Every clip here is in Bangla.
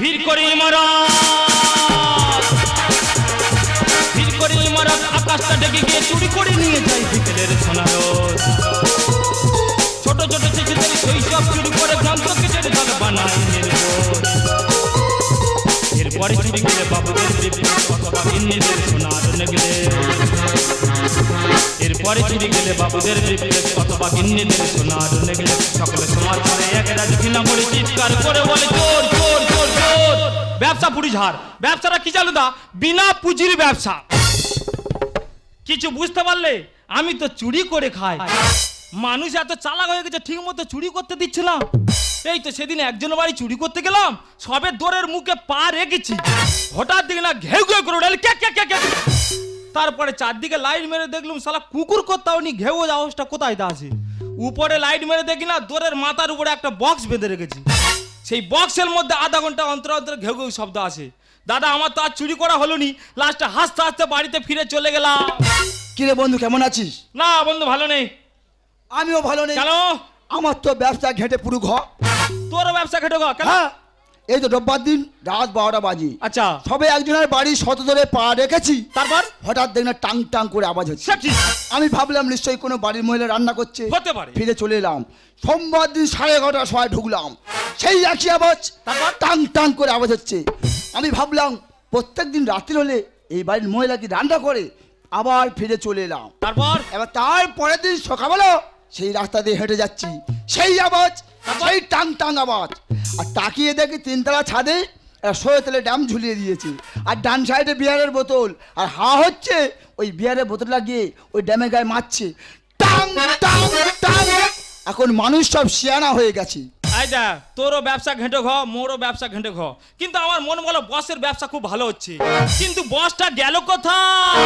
ভিড় করে ইমারত ভিড় করে ইমারত আকাশটা ডেকে গিয়ে চুরি করে নিয়ে যায় বিকেলের সোনারো ছোট ছোট শিশুদের শৈশব চুরি করে গ্রন্থ কেটের দল বানায় এরপরে চুরি গেলে বাবুদের দিব্যি অথবা গিন্নিদের সোনার নেগলে। এরপরে চুরি গেলে বাবুদের দিব্যি অথবা গিন্নিদের সোনার নেগলে সকলে সমাজ করে এক রাজ ঘৃণা করে চিৎকার করে বলে চোর চোর চোর চোর ব্যবসা পুরি ঝাড় ব্যবসাটা কি জানো দা? বিনা পুঁজির ব্যবসা। কিছু বুঝতে পারলে আমি তো চুরি করে খাই। মানুষ এত চালাক হয়ে গেছে, ঠিক মতো চুরি করতে দিচ্ছে না। এই তো সেদিন একজনের বাড়ি চুরি করতে গেলাম, সবে দোরের মুখে পা রেখেছি। হঠাৎ দিকে না ঘেউ ঘেউ করে উঠালে কে কে কে কে? তারপরে চারদিকে লাইট মেরে দেখলাম সালা কুকুর করতাও নি ঘেউ আওয়াজটা কোথায় আছে? উপরে লাইট মেরে দেখি না দোরের মাথার উপরে একটা বক্স বেঁধে রেখেছি। সেই বক্সের মধ্যে আধা ঘণ্টা অন্তর অন্তর ঘেউ ঘেউ শব্দ আসে দাদা আমার তো আর চুরি করা হলো নি লাস্টে হাসতে হাসতে বাড়িতে ফিরে চলে গেলাম। কিরে বন্ধু কেমন আছিস? না বন্ধু ভালো নেই। আমিও ভালো নেই। কেন? আমার তো ব্যবসা ঘেটে পুরো ঘর তোর ব্যবসা খেটে গো কেন? হ্যাঁ। এই তো রোববার দিন রাত বারোটা বাজে। আচ্ছা। সবে একজনের বাড়ি শত ধরে পা রেখেছি। তারপর? হঠাৎ দেখি না টাং টাং করে আওয়াজ হচ্ছে। আমি ভাবলাম নিশ্চয়ই কোনো বাড়ির মহিলা রান্না করছে। হতে পারে। ফিরে চলে এলাম। সোমবার দিন সাড়ে এগারোটার সময় ঢুকলাম। সেই একই আওয়াজ। তারপর? টাং টাং করে আওয়াজ হচ্ছে। আমি ভাবলাম প্রত্যেক দিন রাত্রি হলে এই বাড়ির মহিলা কি রান্না করে? আবার ফিরে চলে এলাম। তারপর? এবার তার পরের দিন সকালবেলা সেই রাস্তা দিয়ে হেঁটে যাচ্ছি। সেই আওয়াজ, সেই টাং টাং আওয়াজ। আর তাকিয়ে দেখি তিনতলা ছাদে সয়ে তেলে ড্যাম ঝুলিয়ে দিয়েছে। আর ডান সাইডে বিয়ারের বোতল। আর হা হচ্ছে ওই বিয়ারের বোতল গিয়ে ওই ড্যামে গায়ে মারছে। টাং টাং টাং এখন মানুষ সব শিয়ানা হয়ে গেছে। এই তোরও ব্যবসা ঘেঁটে ঘ, মোরও ব্যবসা ঘেঁটে ঘ। কিন্তু আমার মন বলো বসের ব্যবসা খুব ভালো হচ্ছে। কিন্তু বসটা গেল কোথায়?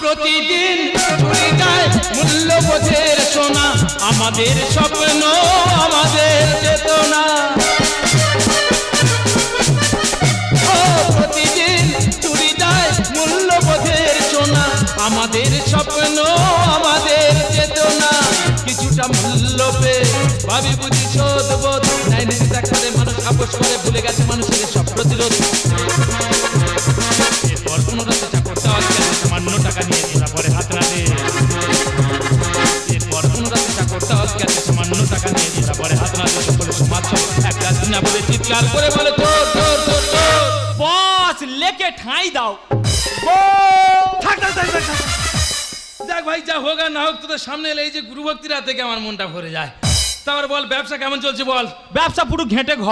প্রতিদিন চুরি যায় মূল্যবোধের সোনা, আমাদের স্বপ্ন, আমাদের চেতনা। প্রতিদিন চুরি যায় মূল্যবোধের সোনা, আমাদের স্বপ্ন, আমাদের চেতনা। কিছুটা মূল্য ভাবি বুঝি শোধবোধ ন্যায় নীতি দেখাতে মানুষ আপোষ করে ভুলে গেছে মানুষের সব প্রতিরোধ। এরপর কোনো রাতে চাকর দেওয়ার কেন সামান্য টাকা নিয়ে তোরা পরে হাত দে এরপর কোনো রাতে চাকর দেওয়ার কেন সামান্য টাকা নিয়ে তোরা পরে হাত বলে চিৎকার লেকে ঠাঁই দাও। থাক ভাই, যা হোক আর না হোক, তোদের সামনে এলে এই যে গুরু ভক্তিরা থেকে আমার মনটা ভরে যায়। তারপর বল ব্যবসা কেমন চলছে বল? ব্যবসা পুরো ঘেঁটে ঘ।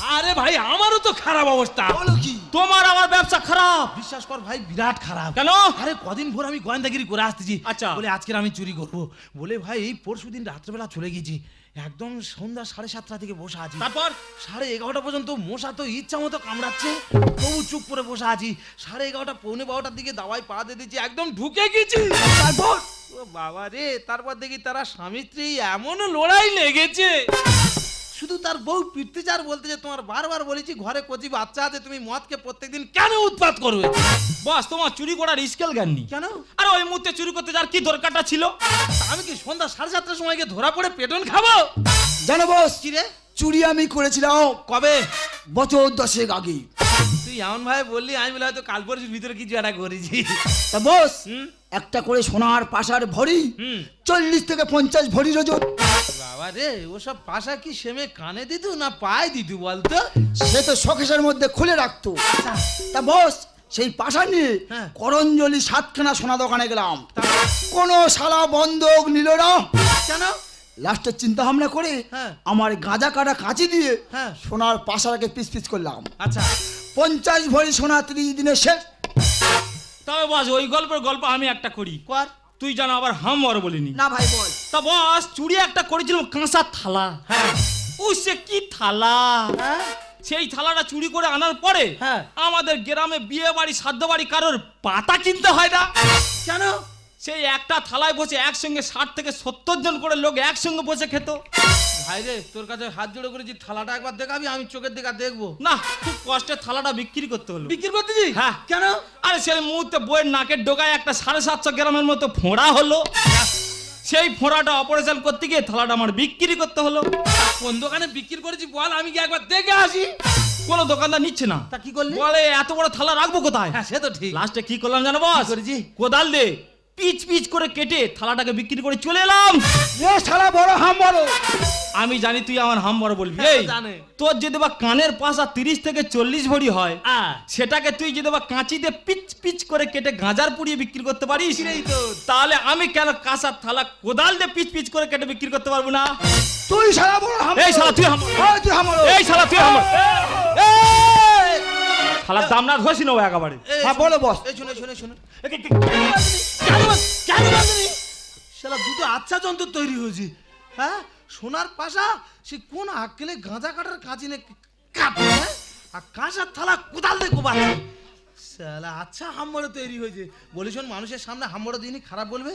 আরে ভাই আমারও তো খারাপ অবস্থা। বলো কি? তোমার আমার ব্যবসা খারাপ। বিশ্বাস কর ভাই বিরাট খারাপ। কেন? আরে কদিন ভোর আমি গোয়েন্দাগিরি করে আসতেছি। আচ্ছা। বলে আজকের আমি চুরি করব। বলে ভাই এই পরশু দিন রাত্রেবেলা চলে গেছি। একদম সন্ধ্যা সাড়ে সাতটা থেকে বসে আছি। তারপর? সাড়ে এগারোটা পর্যন্ত মশা তো ইচ্ছা মতো কামড়াচ্ছে। তবু চুপ করে বসে আছি। সাড়ে এগারোটা পৌনে বারোটার দিকে দাওয়াই পা দিয়ে দিচ্ছি একদম ঢুকে গেছি। তারপর? বাবা রে তারপর দেখি তারা স্বামী স্ত্রী এমন লড়াই লেগেছে। শুধু তার বউ পিটতে চার বলতে যে তোমার বারবার বলেছি ঘরে কচি বাচ্চা আছে তুমি মদকে প্রত্যেকদিন কেন উৎপাত করবে? বস তোমার চুরি করার স্কেল জ্ঞান নেই কেন? আরে ওই মুহূর্তে চুরি করতে যার কি দরকারটা ছিল? আমি কি সন্ধ্যা সাড়ে সাতটার সময় গিয়ে ধরা পড়ে পেটন খাব? জানো বস কি রে? চুরি আমি করেছিলাম। কবে? বছর দশেক আগে। তুই এমন ভাই বললি আমি বলে হয়তো কাল পরশুর ভিতরে কিছু একটা করেছি। তা বস একটা করে সোনার পাশার ভরি হুম। চল্লিশ থেকে পঞ্চাশ ভরি ওজন বাবা রে ওসব পাশা কি সেমে কানে দিত না পায়ে দিত বলতো? সে তো শোকেশের মধ্যে খুলে রাখতো। তা বস সেই পাশা নিয়ে হ্যাঁ। করঞ্জলি সাতখানা সোনা দোকানে গেলাম। কোনো শালা বন্ধক নিল না। কেন? লাস্টে চিন্তা ভাবনা করে হ্যাঁ। আমার গাঁজা কাটা কাঁচি দিয়ে হ্যাঁ। সোনার পাশাটাকে পিস পিস করলাম। আচ্ছা। পঞ্চাশ ভরি সোনা ত্রিশ দিনে শেষ। তবে বস ওই গল্পের গল্প আমি একটা করি। কর। তুই জানো আবার হাম আর বলিনি। না ভাই বল। তা বস চুরি একটা করেছিলাম কাঁসার থালা। হ্যাঁ। ও সে কি থালা? হ্যাঁ? সেই থালাটা চুরি করে আনার পরে হ্যাঁ। আমাদের গ্রামে বিয়ে বাড়ি সাধ্য বাড়ি কারোর পাতা কিনতে হয় না। কেন? সেই একটা থালায় বসে একসঙ্গে ষাট থেকে সত্তর জন করে লোক একসঙ্গে বসে খেত। ভাই রে তোর কাছে হাত জোড়ে করেছি থালাটা একবার দেখাবি আমি চোখের দিকে দেখব। না খুব কষ্টে থালাটা বিক্রি করতে হলো। বিক্রি করতে করতেছি হ্যাঁ। কেন? আরে সেই মুহূর্তে বইয়ের নাকের ডোকায় একটা সাড়ে সাতশো গ্রামের মতো ফোঁড়া হলো। সেই ফোঁড়াটা অপারেশন করতে গিয়ে থালাটা আমার বিক্রি করতে হলো। কোন দোকানে বিক্রি করেছি বল আমি কি একবার দেখে আসি। কোন কোনো দোকানদার নিচ্ছে না। তা কি করলি? বলে এত বড় থালা রাখব কোথায়? হ্যাঁ সে তো ঠিক। লাস্টে কি করলাম জানো বস? কোদাল দে। পিচ পিচ করে কেটে থালাটাকে বিক্রি করে চলে এলাম। এ শালা বড় হাম বড় আমি জানি তুই আমার হাম বড় বলবি হ্যাঁ, এই জানে। তোর যদি বা কানের পাশা তিরিশ থেকে চল্লিশ ভরি হয় হ্যাঁ। সেটাকে তুই যদি বা কাঁচিতে পিচ পিচ করে কেটে গাঁজার পুড়িয়ে বিক্রি করতে পারিস। তাহলে আমি কেন কাঁসার থালা কোদাল দিয়ে পিচ পিচ করে কেটে বিক্রি করতে পারব না? তুই শালা বড় হাম এই শালা তুই হাম এই তুই হাম এই শালা তুই হাম এই! শালা দাম না ধসি নেব একেবারে হ্যাঁ, বলো, বস এই শুনে শুনে শুনে শালা দুটো আচ্ছা যন্ত্র তৈরি হয়েছি হ্যাঁ সোনার পাশা সে কোন আক্কেলে গাঁজা কাটার কাজিনে কাটে হ্যাঁ? আর কাঁসার থালা কোদাল দিয়ে কোপাচ্ছে শালা আচ্ছা হাম্বড়ে তৈরি হয়েছে। বলি শোন মানুষের সামনে হাম্বড়ে দিনই খারাপ বলবে।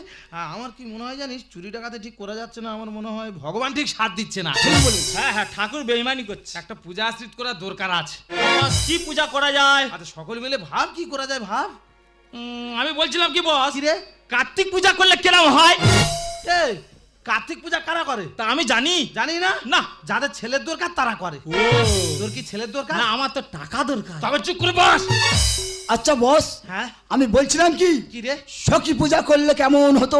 আমার কি মনে হয় জানিস চুরি ঠিক করা যাচ্ছে না আমার মনে হয় ভগবান ঠিক সাথ দিচ্ছে না। ঠিক বলিস হ্যাঁ হ্যাঁ ঠাকুর বেইমানি করছে। একটা পূজা আশ্রিত দরকার আছে। কি পূজা করা যায়? আচ্ছা সকল মিলে ভাব কি করা যায় ভাব? আমি বলছিলাম কি বস? রে? কার্তিক পূজা করলে কেরাম হয়? এই কার্তিক পূজা কারা করে? তা আমি জানি। জানি না? না। যাদের ছেলের দরকার তারা করে। তোর কি ছেলের দরকার? না আমার তো টাকা দরকার। তবে চুপ করে বস। আচ্ছা বস হ্যাঁ? আমি বলছিলাম কি? কি রে? সখী পূজা করলে কেমন হতো?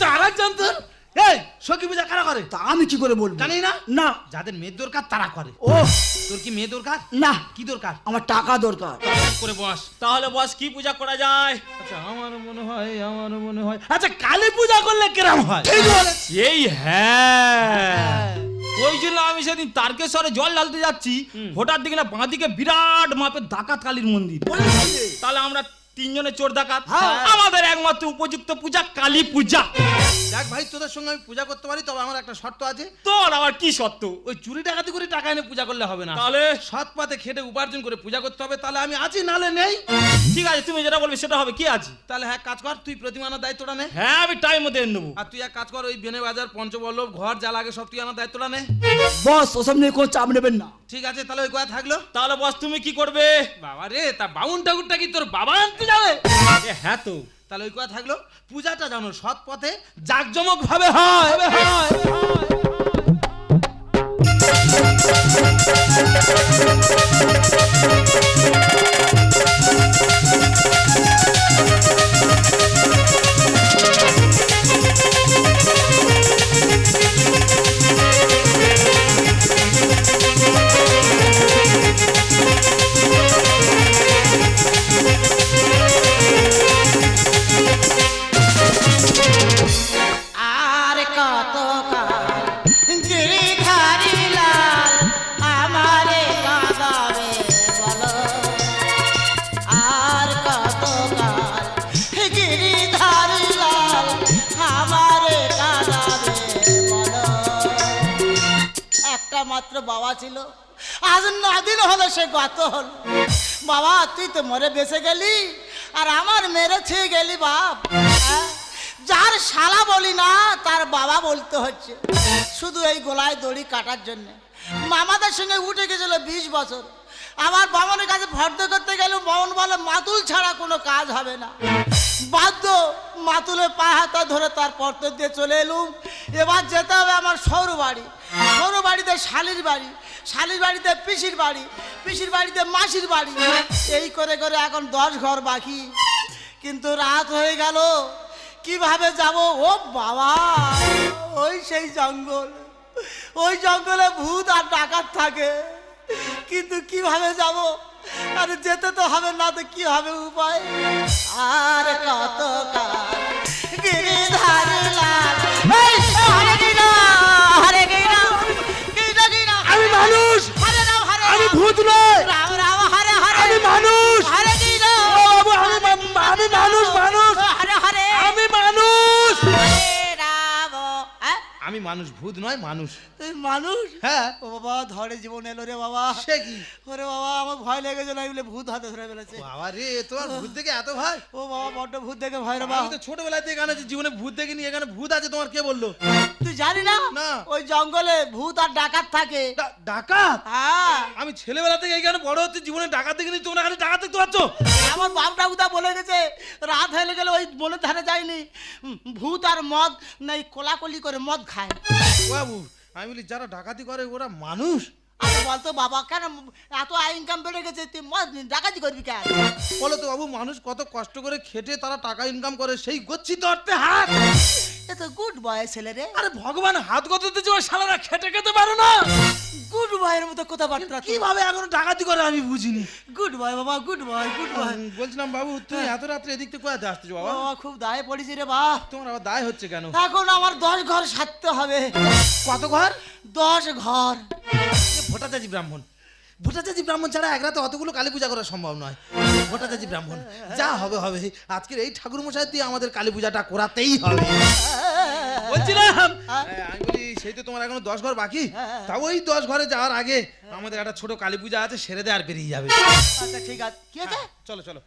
তো আর একজন তোর এই সখী পূজা কারা করে? তা আমি কি করে বলব? জানি না। না। যাদের মেয়ের দরকার তারা করে। ও। তোর কি মেয়ে দরকার? না। কি দরকার? আমার টাকা দরকার। করে বস। তাহলে বস কি পূজা করা যায়? আচ্ছা আমার মনে হয় আমার মনে হয়। আচ্ছা কালী পূজা করলে কিরম হয়? এই হ্যাঁ। ওই জন্য আমি সেদিন তারকেশ্বরে জল ঢালতে যাচ্ছি। হঠাৎ দিকে না বাঁদিকে বিরাট মাপের ডাকাত কালীর মন্দির তাহলে আমরা তিনজনে চোর ডাকাত। হ্যাঁ। আমাদের একমাত্র উপযুক্ত পূজা কালী পূজা। দেখ ভাই তোদের সঙ্গে আমি পূজা করতে পারি তবে আমার একটা শর্ত আছে। তোর আবার কি শর্ত? ওই চুরি টাকাতি করে টাকা এনে পূজা করলে হবে না। তাহলে? সৎ পথে খেটে উপার্জন করে পূজা করতে হবে তাহলে আমি আছি নালে নেই। ঠিক আছে তুমি যেটা বলবে সেটা হবে কি আছে? তাহলে হ্যাঁ কাজ কর তুই প্রতিমানার দায়িত্বটা নে। হ্যাঁ আমি টাইম মতো এনে নেব। আর তুই এক কাজ কর ওই বেনে বাজার পঞ্চবল্লভ ঘর যা লাগে সব তুই আমার দায়িত্বটা নে। বস ওসব নিয়ে কোনো চাপ নেবেন না। ঠিক আছে তাহলে ওই কথা থাকল? তাহলে বস তুমি কি করবে? বাবা রে তা বামুন ঠাকুরটা কি তোর বাবা আনতে যাবে? হ্যাঁ তো। তাহলে ওই কথা থাকল পূজাটা জানো সৎ পথে জাকজমক ভাবে হয় হয় বাবা মরে বেঁচে গেলি আর আমার মেরে ছেয়ে গেলি বাপ। হ্যাঁ? যার শালা বলি না, তার বাবা বলতে হচ্ছে। শুধু এই গোলায় দড়ি কাটার জন্যে। মামাদের সঙ্গে উঠে গেছিল বিশ বছর। আবার বামনের কাছে ভর্ত করতে গেল বামন বলে, মাতুল ছাড়া কোনো কাজ হবে না। বাধ্য মাতুলে পা হাতা ধরে তার পর্ত দিয়ে চলে এলুম। এবার যেতে হবে আমার সৌর বাড়ি। সৌর বাড়িতে শালির বাড়ি, শালির বাড়িতে পিসির বাড়ি, পিসির বাড়িতে মাসির বাড়ি। এই করে করে এখন দশ ঘর বাকি। কিন্তু রাত হয়ে গেল। কীভাবে যাব? ও বাবা! ওই সেই জঙ্গল। ওই জঙ্গলে ভূত আর ডাকাত থাকে। কিন্তু কীভাবে যাব? আর যেতে তো হবে, না তো কি হবে উপায়? আর কত কাল মানুষ ভূত নয় মানুষ। মানুষ? হ্যাঁ। ও বাবা ধরে জীবন এলো রে বাবা। সে কি? ওরে বাবা আমার ভয় লেগেছে না বলে ভূত হাতে ধরে ফেলেছে। বাবা রে তোমার ভূত দেখে এত ভয়? ও বাবা বড্ড ভূত দেখে ভয় রে বাবা। তো ছোটবেলা থেকে এখানে জীবনে ভূত দেখিনি এখানে ভূত আছে তোমার কে বলল? তুই জানি না? না। ওই জঙ্গলে ভূত আর ডাকাত থাকে। ডাকাত? হ্যাঁ। আমি ছেলেবেলা থেকে এখানে বড় হচ্ছে জীবনে ডাকাত দেখিনি তোমরা খালি ডাকাত দেখতে পাচ্ছ? আমার বাপ ঠাকুরদা বলে গেছে রাত হয়ে গেলে ওই বনের ধারে যায়নি। ভূত আর মদ নাই কোলাকলি করে মদ খায়। বাবু আমি বলি যারা ডাকাতি করে ওরা মানুষ। আরে বলতো বাবা কেন এত ইনকাম বেড়ে গেছে? তুই ডাকাতি করবি কেন? বলো তো বাবু মানুষ কত কষ্ট করে খেটে তারা টাকা ইনকাম করে সেই গচ্ছিত অর্থে হাত। এ তো গুড বয় ছেলে রে। আরে ভগবান হাত দিচ্ছে ওই শালারা খেটে খেতে পারো না। গুড বয়ের মতো কথাবার্তা কীভাবে এখন ডাকাতি করে আমি বুঝিনি। গুড বয় বাবা গুড বয় গুড বয়। বলছিলাম বাবু তুমি এত রাত্রে এদিক থেকে কোথায় আসতেছো বাবা? বাবা খুব দায়ে পড়েছি রে বা তোমার আবার দায় হচ্ছে কেন? এখন আমার দশ ঘর সারতে হবে। কত ঘর? দশ ঘর। ভোটাচাজি ব্রাহ্মণ। ভোটাচাজি ব্রাহ্মণ ছাড়া এক রাতে অতগুলো কালী পূজা করা সম্ভব নয়। ভোটাচাজি ব্রাহ্মণ। যা হবে হবে। আজকের এই ঠাকুর মশাই দিয়ে আমাদের কালী পূজাটা করাতেই হবে। বলছিলাম। হ্যাঁ? আমি বলি সেই তো তোমার এখনও দশ ঘর বাকি। তা ওই দশ ঘরে যাওয়ার আগে আমাদের একটা ছোট কালী পূজা আছে সেরে দেয় আর বেরিয়ে যাবে। আচ্ছা ঠিক আছে। কি আছে চলো চলো।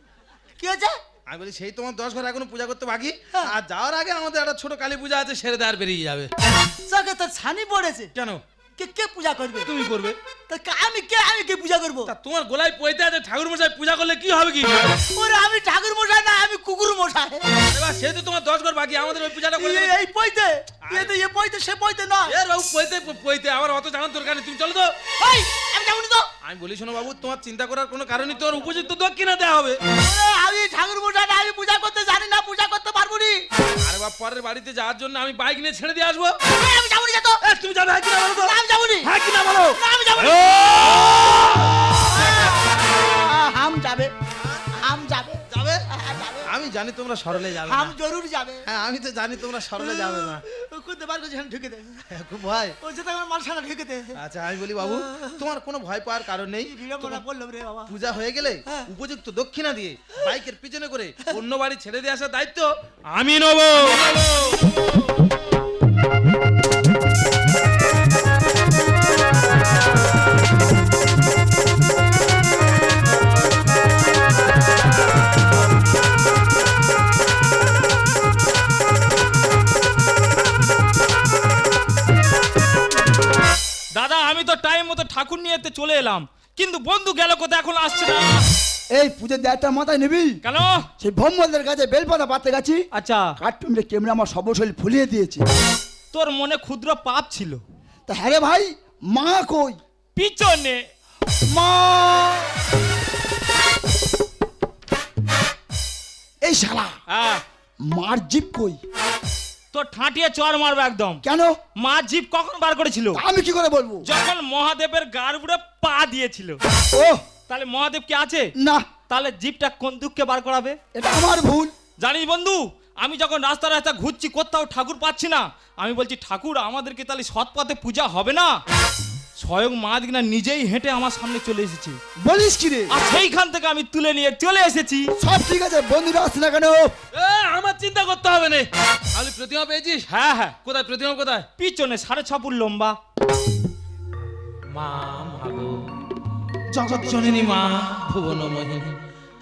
কি আছে আমি বলি সেই তোমার দশ ঘর এখনও পূজা করতে বাকি। আর যাওয়ার আগে আমাদের একটা ছোট কালী পূজা আছে সেরে দেয় আর বেরিয়ে যাবে। চোখে তো ছানি পড়েছে। কেন? কে কে পূজা করবে? তুমি করবে? তা কা- আমি কে আমি কে পূজা করব? তা তোমার গোলায় পইতে আছে ঠাকুর মশাই পূজা করলে কি হবে কি? ওরে আমি ঠাকুর মশাই না আমি কুকুর মশাই এবার সে তো তোমার দশ ঘর বাকি আমাদের ওই পূজাটা করে এই- এই পইতে এ তো এ পইতে সে পইতে না। এর বাবু পইতে পইতে আমার অত জানার দরকার নেই তুমি চলো তো। এই আমি যাবনি তো। আমি বলি শোনো বাবু তোমার চিন্তা করার কোনো কারণই তোমার উপযুক্ত দক্ষিণা দেওয়া হবে। আমি ঠাকুর মশাই আমি পূজা করতে জানি না পূজা করতে পারব নি। আরে বাপ পরের বাড়িতে যাওয়ার জন্য আমি বাইক নিয়ে ছেড়ে দিয়ে আসব। আমি যাব না তো। তুমি যাবে হ্যাঁ কিনা বলো তো? আমি যাবনি হ্যাঁ কিনা বলো? আমি যাব না। হাম যাবে। জানি তোমরা সরলে যাবে আমি। জরুর যাবে। হ্যাঁ আমি তো জানি তোমরা সরলে যাবে না। করতে পারবে যেখানে ঢুকে দে। খুব ভয়। ও যেটা আমার মালসানা ঢুকে দে। আচ্ছা আমি বলি বাবু তোমার কোনো ভয় পাওয়ার কারণ নেই। কি বিড়ম্বনা বললাম রে বাবা। পূজা হয়ে গেলে হ্যাঁ। উপযুক্ত দক্ষিণা দিয়ে বাইকের পিছনে করে অন্য বাড়ি ছেড়ে দিয়ে আসার দায়িত্ব আমি নেব। আমি তো টাইম মতো ঠাকুর নিয়ে এতে চলে এলাম। কিন্তু বন্ধু গেল কোথায় এখন আসছে না? এই পুজোর দায়িত্ব মাথায় নিবি? কেন? সেই ভম্বলদের কাছে বেলপাতা পাতে গেছি। আচ্ছা। কাঠটুমড়ে কেমনে আমার শরীর ফুলিয়ে দিয়েছে। তোর মনে ক্ষুদ্র পাপ ছিল। তা হ্যাঁ রে ভাই মা কই? পিছনে। মা! এই শালা হ্যাঁ। মার জিপ কই? তোর ঠাঁটিয়ে চর মারবে একদম। কেন? মা জীব কখন বার করেছিল? আমি কি করে বলব? যখন মহাদেবের গার উপরে পা দিয়েছিল। ও! তাহলে মহাদেব কি আছে? না। তাহলে জীবটা কোন দুঃখে বার করাবে? এটা আমার ভুল। জানিস বন্ধু আমি যখন রাস্তা রাস্তা ঘুরছি কোথাও ঠাকুর পাচ্ছি না আমি বলছি ঠাকুর আমাদেরকে তাহলে সৎ পথে পূজা হবে না? স্বয়ং মা দিকনা নিজেই হেঁটে আমার সামনে চলে এসেছে। বলিস কি রে? আর সেইখান থেকে আমি তুলে নিয়ে চলে এসেছি। সব ঠিক আছে বন্ধুরা আসছে না কেন? এ, আমার চিন্তা করতে হবে না। আমি প্রতিমা পেয়েছিস? হ্যাঁ হ্যাঁ। কোথায় প্রতিমা কোথায়? পিছনে সাড়ে ছ ফুট লম্বা। মা মাগো জগৎ জননী মা ভুবন মোহিনী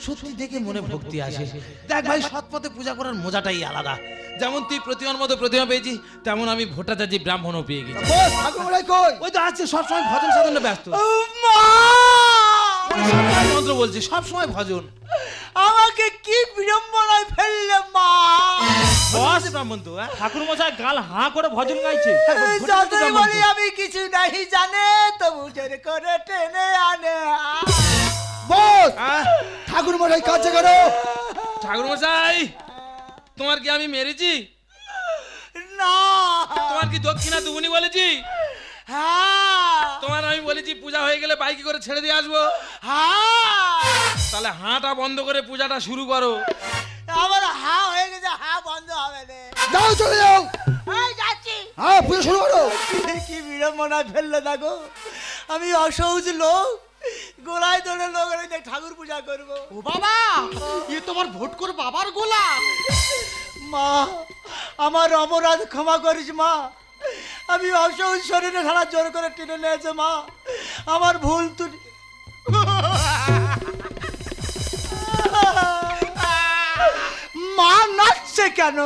সত্যি দেখে মনে ভক্তি আসে। দেখ ভাই সৎ পথে পূজা করার মজাটাই আলাদা। যেমন তুই প্রতিমার মতো প্রতিমা পেয়েছি তেমন আমি ভোটাচার্য ব্রাহ্মণও পেয়ে গেছি। ওই তো আছে সবসময় ভজন সাধনে ব্যস্ত। মন্ত্র বলছি সবসময় ভজন। আমাকে কি বিড়ম্বনায় ফেললে মা? বস ব্রাহ্মণ তো হ্যাঁ? ঠাকুর মশাই গাল হাঁ করে ভজন গাইছে। বলি আমি কিছু নাহি জানে তবু জোর করে টেনে আনে। বস! আহ, ঠাকুর মশাই কাছে করো। ঠাকুর মশাই তোমার কি আমি মেরেছি? না। তোমার কি দক্ষিণা দুগুনি বলেছি? হ্যাঁ। তোমার আমি বলেছি পূজা হয়ে গেলে বাইকে করে ছেড়ে দিয়ে আসব। হ্যাঁ। তাহলে হাঁটা বন্ধ করে পূজাটা শুরু করো। আমার হা হয়ে গেছে হা বন্ধ হবে রে। যাও চলে যাও। যাচ্ছি। হ্যাঁ পুজো শুরু করো। কি বিড়ম্বনায় ফেললে দেখো আমি অসহজ লোক। গোলায় ধরে লোক যে ঠাকুর পূজা করব। ও বাবা এ তোমার ভোট করে বাবার গোলা। মা আমার অপরাধ ক্ষমা করিস মা। আমি অসহজ শরীরে খারাপ জোর করে টেনে নিয়েছে মা। আমার ভুল তুই মা নাচছে কেন?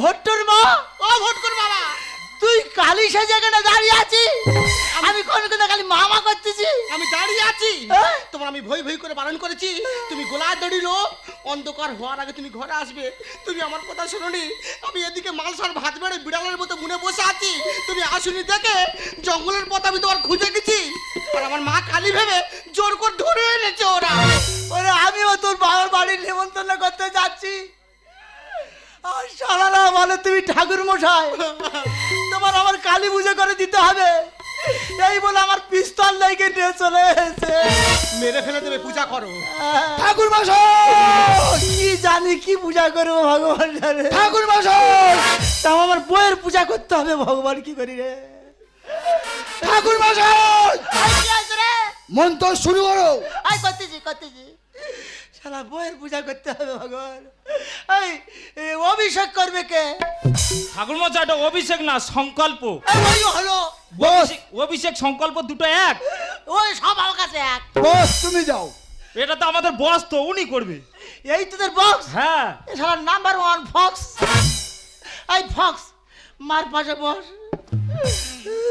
ভট্টর মা। ও ভোট করে বাবা। তুই কালি সে জায়গাটা দাঁড়িয়ে আছি আমি কোন কোন খালি মামা করতেছি। আমি দাঁড়িয়ে আছি? তোমার আমি ভই ভই করে বারণ করেছি। তুমি গোলা দড়িলো অন্ধকার হওয়ার আগে তুমি ঘরে আসবে। তুমি আমার কথা শোনোনি। আমি এদিকে মালসার ভাত বেড়ে বিড়ালের মতো মুনে বসে আছি। তুমি আসুনি দেখে জঙ্গলের পথ আমি তোমার খুঁজে গেছি। আর আমার মা কালি ভেবে জোর করে ধরে এনেছে ওরা। ওরে আমিও তোর বাবার বাড়ির নেমন্তন্ন করতে যাচ্ছি। সারারা বলে তুমি ঠাকুর মশাই তোমার আমার কালী পুজো করে দিতে হবে। এই বলে আমার পিস্তল লেগে নিয়ে চলে এসেছে। মেরে ফেলে দেবে পূজা করো। ঠাকুর মশাই কি জানি কি পূজা করব ভগবান জানে। ঠাকুর মশাই তা আমার বইয়ের পূজা করতে হবে ভগবান কি করি রে? ঠাকুর মশাই মন্ত্র শুরু করো। আই করতেছি করতেছি শালা বইয়ের পূজা করতে হবে ভগবান। এই অভিষেক করবে কে? ঠাকুর মশাই এটা অভিষেক না সংকল্প। এই ওই হলো। বস। অভিষেক- অভিষেক সংকল্প দুটো এক। ওই সব আমার কাছে এক। বস তুমি যাও। এটা তো আমাদের বস তো উনি করবে। এই তোদের বক্স হ্যাঁ। শালা নাম্বার ওয়ান ফক্স এই ফক্স মার পাশে বস।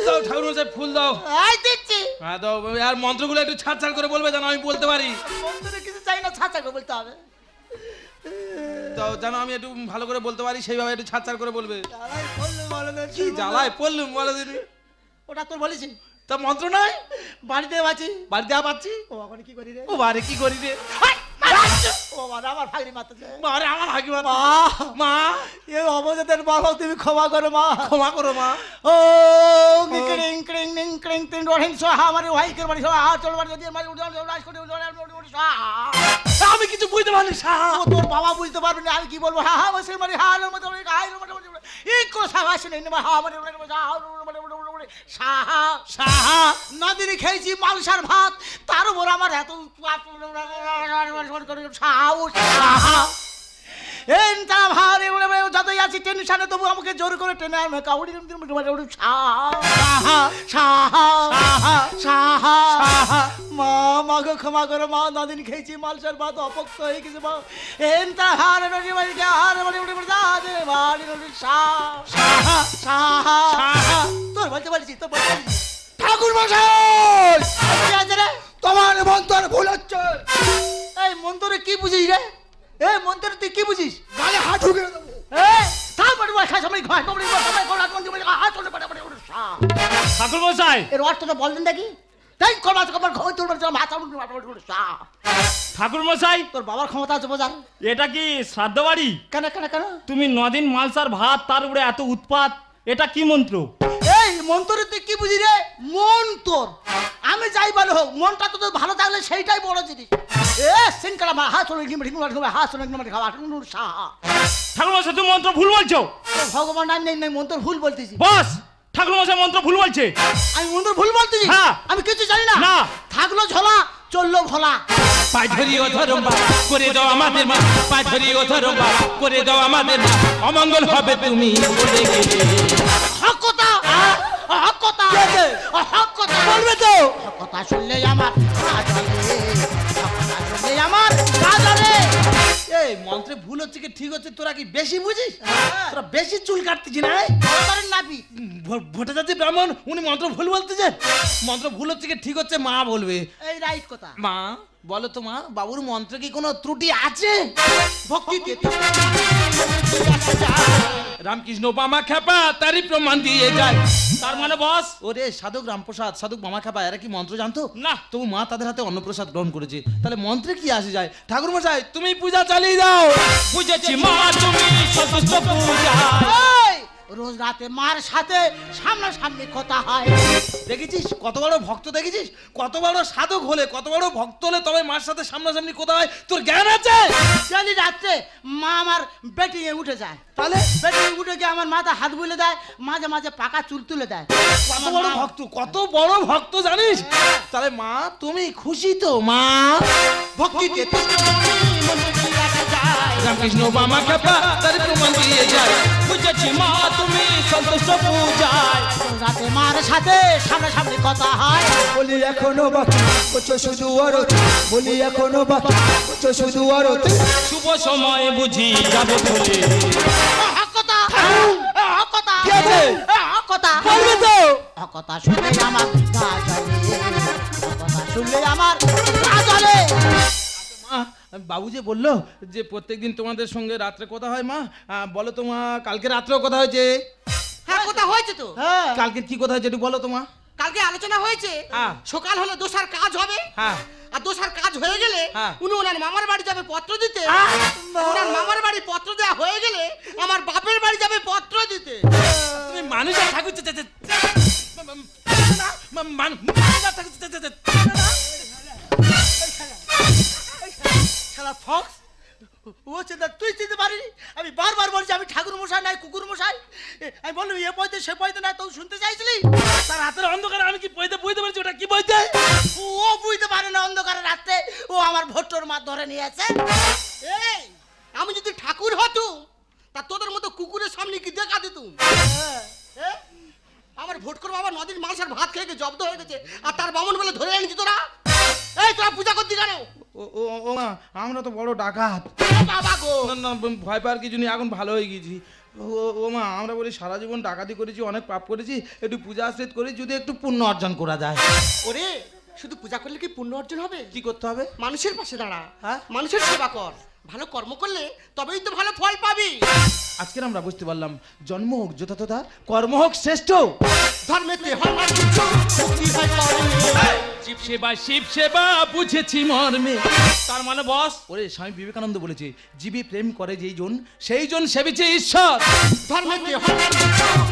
দাও ঠাকুর মশাই ফুল দাও। এই দিচ্ছি। হ্যাঁ দাও আর মন্ত্রগুলো একটু ছাড় ছাড় করে বলবে যেন আমি বলতে পারি। বন্ধুরে করে বলতে হবে। তো যেন আমি একটু ভালো করে বলতে পারি সেইভাবে একটু ছাড় ছাড় করে বলবে। জ্বালাই করলে বলে কি জ্বালায় পড়লুম বলে দিদি ওটা তোর বলেছি। তা মন্ত্র নয়? বাড়িতে আছি। বাড়িতে পাচ্ছি ও এখন কি করি রে? ও বারে কি করি রে? ও বাবা আমার ফাগরি মারতেছে মারে আমার হাকি মা মা মা এ অবজাতের বাবা তুমি ক্ষমা করো মা ক্ষমা করো মা ও ক্রিং ক্রিং নিং ক্রিং তিন রহিন সোহা আমার ভাই কে বাড়ি সোহা চল বাড়ি দিয়ে মারি উড়াল রাজ করে উড়াল উড়াল সোহা আমি কিছু বুঝতে পারিনি সাহা ও তোর বাবা বুঝতে পারবে না আমি কি বলব? হ্যাঁ হ্যাঁ বসে মানে হ্যাঁ হার মতো হাই এই করে সাহা আসে নেবা হা মানে সাহা সাহা, নদীরে খেয়েছি মালসার ভাত। তার উপর আমার এত সাহা এই তারা ভারে উড়ে উড়ে যতই আছি টেনশনে তবু আমাকে জোর করে টেনে আনবে। কাউড়ি সাহা সাহা সাহা মা মাকে ক্ষমা করো মা নদিন খেয়েছি মালসার ভাত অপক্ত হয়ে গেছে মা। এন তা হারে নদী বাড়ি যা হারে বাড়ি উড়ে উড়ে যা দে বাড়ি নদী সাহা সাহা সাহা। তোর বলতে পারছি তোর বলতে পারছি। ঠাকুর মশাই! তোমার মন্ত্র ভুল হচ্ছে। এই মন্তরে কি বুঝিস রে? এ মন্তরে তুই কি বুঝিস? গালে হাত ঢুকে দেবো। ঠাকুর মশাই এর অর্থটা দেখি তাই কলা কবার ঘর চল মাথা উঠে মাথা সা ঠাকুর মশাই তোর বাবার ক্ষমতা আছে বোঝার এটা কি শ্রাদ্ধ বাড়ি? কেন কেন কেন? তুমি নদিন মালসার ভাত তার উপরে এত উৎপাত এটা কি মন্ত্র? মন্তরে তুই কি বুঝি রে? মন তোর আমি যাই বলে হোক মনটা তো তোর ভালো থাকলে সেইটাই বড় জিনিস। এ সিনকালা মা হাত চলে গিয়ে ঢিঙ্গুলা ঢিঙ্গুলা হাত চলে গিয়ে খাওয়া সা ঠাকুর মশাই তুমি মন্ত্র ভুল বলছো? ভগবান নাম নেই নেই মন্তর ভুল বলতেছি। বস ঠাকুর মশাই মন্ত্র ভুল বলছে। আমি মন্তর ভুল বলতেছি? হ্যাঁ। আমি কিছু জানি না। না। থাকল ঝোলা চলল ভোলা। পাঁচ ধরি ও ধরম্বা করে দাও আমাদের মা। পাঁচ ধরি ও ধরম্বা করে দাও আমাদের মা। অমঙ্গল হবে তুমি বলে গেলে। হক কথা কথা কথা বলবে তো। কথা শুনলে আমার কথা শুনলে আমার জ্বলে। এই মন্ত্রে ভুল হচ্ছে কি ঠিক হচ্ছে? তোরা কি বেশি বুঝিস? তোরা বেশি চুল কাটতেছি না? নাপি ভোটে যাচ্ছে ব্রাহ্মণ উনি মন্ত্র ভুল বলতেছে। মন্ত্র ভুল হচ্ছে কি ঠিক হচ্ছে মা বলবে। এই রাইট কথা। মা বলো তো মা বাবুর মন্ত্রে কি কোনো ত্রুটি আছে? ভক্তিতে রামকৃষ্ণ বামা খেপা তারই প্রমাণ দিয়ে যায়। তার মানে বস ওরে সাধক রামপ্রসাদ সাধক বামা খেপা এরা কি মন্ত্র জানতো? না। তবু মা তাদের হাতে অন্নপ্রসাদ গ্রহণ করেছে। তাহলে মন্ত্রে কি আসে যায়? ঠাকুর মশাই তুমি পূজা চালিয়ে যাও। বুঝেছি মা তুমি সন্তুষ্ট রোজ রাতে মার সাথে সামনাসামনি কথা হয়। দেখেছিস? কত বড় ভক্ত দেখেছিস? কত বড় সাধক হলে কত বড় ভক্ত হলে তবে মার সাথে সামনাসামনি কথা হয়। তোর জ্ঞান আছে? জানি রাত্রে মা আমার উঠে যায়। তাহলে? উঠে গিয়ে আমার মাথা হাত বুলে দেয় মাঝে মাঝে পাকা চুল তুলে দেয়। কত বড় ভক্ত কত বড় ভক্ত জানিস? তাহলে মা তুমি খুশি তো মা? ভক্তিতে রামকৃষ্ণ বামা খেপা তারই প্রমাণ দিয়ে যায়। বুঝেছি মা তুমি সন্তুষ্ট পূজায়। রাতে মার সাথে সামনাসামনি কথা হয়। বলি এখনও বাকি করছ শুধু আরতি বলি এখনও বাকি করছ শুধু আরতি শুভ সময় বুঝি যাবে বলে কথা কথা কি আছে? হক কথা বলবে তো। কথা শুনলে আমার গা জ্বলে কথা শুনলে আমার গা জ্বলে বাবু যে বলল যে প্রত্যেকদিন তোমাদের সঙ্গে রাত্রে কথা হয় মা বলো তোমা কালকে রাত্রেও কথা হয়েছে হ্যাঁ কথা হয়েছে তো হ্যাঁ কালকে কি কথা হয়েছে একটু বলো তোমা কালকে আলোচনা হয়েছে হ্যাঁ। সকাল হলে দোষার কাজ হবে হ্যাঁ আর দোষার কাজ হয়ে গেলে হ্যাঁ। উনি ওনার মামার বাড়ি যাবে পত্র দিতে ওনার মামার বাড়ি পত্র দেওয়া হয়ে গেলে আমার বাপের বাড়ি যাবে পত্র দিতে তুমি মানুষের ঠাকুর চে- চে- চে- না, মা- মান- মানুষের ঠাকুর চে- না। ও চিন্তা, তুই চিনতে পারিনি? আমি বারবার বলছি, আমি ঠাকুর মশাই নাই, কুকুর মশাই। আমি বললাম, এ পয়তে সে পয়তে না তুই শুনতে চাইছিলি? তার হাতের অন্ধকারে আমি কি বইতে বইতে পারছি? ওটা কি বইতে? ও বুঝতে পারে না অন্ধকারে রাত্রে ও আমার ভোট্টোর মাছ ধরে নিয়েছে। এই, আমি যদি ঠাকুর হতুম তা তোদের মতো কুকুরের সামনে কি দেখা দিতুম? আমার ভোট করব আবার নদীর মানুষের ভাত খেয়ে জব্দ হয়ে গেছে, আর তার বামন বলে ধরে এনেছি তোরা। এই, তোরা পূজা করতে কেন? ও ও ও মা আমরা তো বড় ডাকাত। বাবা গো! না না ভয় পাওয়ার কিছু নেই এখন ভালো হয়ে গেছি। ও মা আমরা বলি সারা জীবন ডাকাতি করেছি অনেক পাপ করেছি একটু পূজা আশ্রিত করি যদি একটু পুণ্য অর্জন করা যায়। ওরে শুধু পূজা করলে কি পুণ্য অর্জন হবে? কি করতে হবে? মানুষের পাশে দাঁড়া। হ্যাঁ? মানুষের সেবা কর। ভালো কর্ম করলে তবেই তো ভালো ফল পাবি। আজকে আমরা বুঝতে পারলাম জন্ম হোক যথাযথা কর্ম হোক শ্রেষ্ঠ। ধর্মেতে কিছু, ভক্তি হয় কর্মে। শিব সেবা শিব সেবা বুঝেছি মর্মে। তার মানে বস ওরে স্বামী বিবেকানন্দ বলেছে জীবে প্রেম করে যেই জন সেই জন সেবিছে ঈশ্বর। ধর্মেতে কিছু,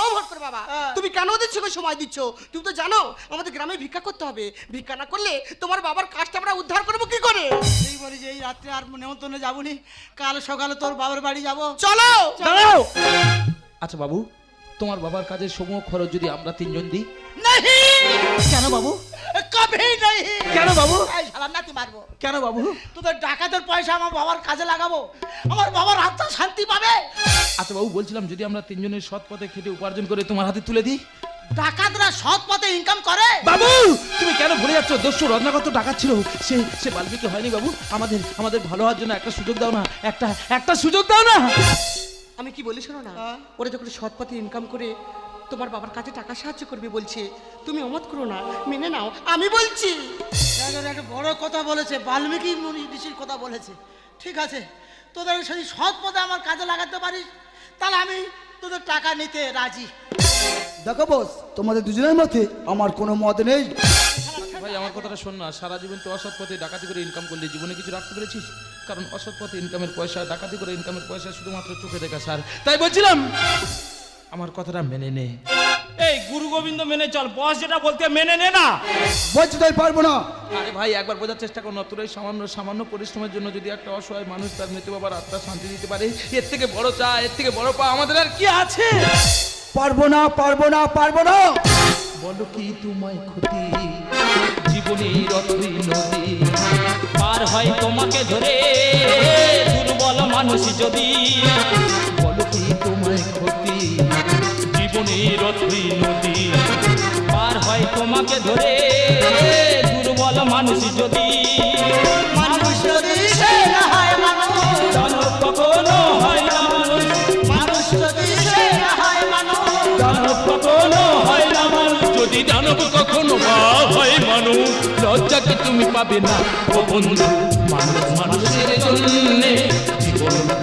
ও ভটকর বাবা। তুমি কেন ওদের সঙ্গে সময় দিচ্ছ? তুমি তো জানো আমাদের গ্রামে ভিক্ষা করতে হবে। ভিক্ষা না করলে তোমার বাবার কাজটা আমরা উদ্ধার করব কি করে? এই বলি যে এই রাত্রে আর নেমন্তন্নে যাবনি। কাল সকালে তোর বাবার বাড়ি যাব। চলো! দাঁড়াও! আচ্ছা বাবু তোমার বাবার কাজের সমূহ খরচ যদি আমরা তিনজন দিই? কেন বাবু? नहीं কেন বাবু? এই শালা নাতি মারবো। কেন বাবু? তোদের ডাকাতের পয়সা আমার বাবার কাজে লাগাবো। আমার বাবার আত্মা শান্তি পাবে। আচ্ছা বাবু বলছিলাম যদি আমরা তিনজনের সৎ পথে খেটে উপার্জন করে তোমার হাতে তুলে দিই। ডাকাতরা সৎ পথে ইনকাম করে। বাবু তুমি কেন ভুলে যাচ্ছ? দস্যু ডাকাত ছিল। সে সে বাল্মীকি হয়নি বাবু। আমাদের আমাদের ভালো হওয়ার জন্য একটা সুযোগ দাও না। একটা একটা সুযোগ দাও না। আমি কি বলি শোনো না? ওরা যখন সৎ পথে ইনকাম করে তোমার বাবার কাছে টাকা সাহায্য করবে বলছে। তুমি অমত করো না মেনে নাও আমি বলছি। একটা বড় কথা বলেছে বাল্মীকি মুনি ঋষির কথা বলেছে। ঠিক আছে তোদের সেই সৎ পথে আমার কাজে লাগাতে পারিস তাহলে আমি তোদের টাকা নিতে রাজি। দেখো বস তোমাদের দুজনের মধ্যে আমার কোনো মত নেই। ভাই আমার কথাটা শোন না সারা জীবন তো অসৎ পথে ডাকাতি করে ইনকাম করলে জীবনে কিছু রাখতে পেরেছিস? কারণ অসৎ পথে ইনকামের পয়সা ডাকাতি করে ইনকামের পয়সা শুধুমাত্র চোখে দেখা স্যার তাই বলছিলাম আমার কথাটা মেনে নে। এই গুরু গোবিন্দ মেনে চল বস যেটা বলতে মেনে নে না। বলছি তাই পারব না। আরে ভাই একবার বোঝার চেষ্টা করো তোর এই সামান্য সামান্য পরিশ্রমের জন্য যদি একটা অসহায় মানুষ তার মৃত্যু বাবার আত্মা শান্তি দিতে পারে এর থেকে বড় চা এর থেকে বড় পা আমাদের আর কি আছে? পারব না পারব না পারব না। বলো কি তোমায় ক্ষতি? জীবনের অতই নদী পার হয় তোমাকে ধরে দুর্বল মানুষ যদি। বলো কি তোমায় ক্ষতি? জীবনের নদী পার হয় তোমাকে ধরে, দুর্বল মানুষ যদি, মানুষ কখনো হয় না যদি হয় মানুষ কখনো হয় হয় মানুষ লজ্জাকে তুমি পাবে না? ও বন্ধু, মানুষ, মানুষের জন্যে